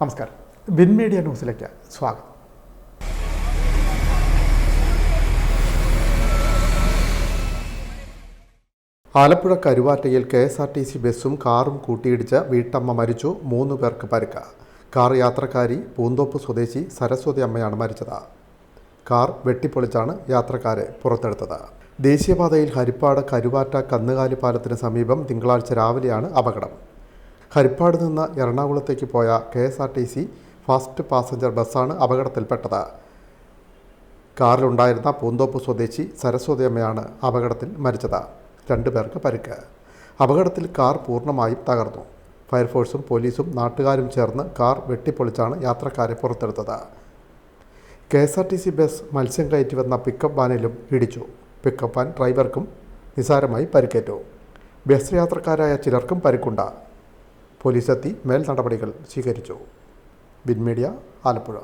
നമസ്കാരം. Win media ന്യൂസിലേക്ക് സ്വാഗതം. Alappuzha കരുവാറ്റയിൽ K S R T C ബസ്സും കാറും കൂട്ടിയിടിച്ച് വീട്ടമ്മ മരിച്ചു മൂന്ന് പേർക്ക് പരിക്ക്. കാർ യാത്രക്കാരി പൂന്തോപ്പ് സ്വദേശി സരസ്വതി അമ്മയാണ് മരിച്ചത്. കാർ വെട്ടിപ്പൊളിച്ചാണ് യാത്രക്കാരെ പുറത്തെടുത്തത്. ദേശീയപാതയിൽ ഹരിപ്പാട് കരുവാറ്റ കന്നുകാലി പാലത്തിന് സമീപം തിങ്കളാഴ്ച രാവിലെയാണ് അപകടം. ഹരിപ്പാട് നിന്ന് എറണാകുളത്തേക്ക് പോയ K S R T C fast passenger ബസ്സാണ് അപകടത്തിൽപ്പെട്ടത്. കാറിലുണ്ടായിരുന്ന പൂന്തോപ്പ് സ്വദേശി സരസ്വതിയമ്മയാണ് അപകടത്തിൽ മരിച്ചത്. രണ്ടു പേർക്ക് പരിക്ക്. അപകടത്തിൽ കാർ പൂർണമായും തകർന്നു. ഫയർഫോഴ്സും പോലീസും നാട്ടുകാരും ചേർന്ന് കാർ വെട്ടിപ്പൊളിച്ചാണ് യാത്രക്കാരെ പുറത്തെടുത്തത്. K S R T C bus മത്സ്യം കയറ്റി വന്ന പിക്കപ്പ് വാനിലും ഇടിച്ചു. പിക്കപ്പ് വാൻ ഡ്രൈവർക്കും നിസാരമായി പരിക്കേറ്റു. ബസ് യാത്രക്കാരായ ചിലർക്കും പരിക്കുണ്ട. പോലീസെത്തി മേൽ നടപടികൾ സ്വീകരിച്ചു. ബിൻ മീഡിയ ആലപ്പുഴ.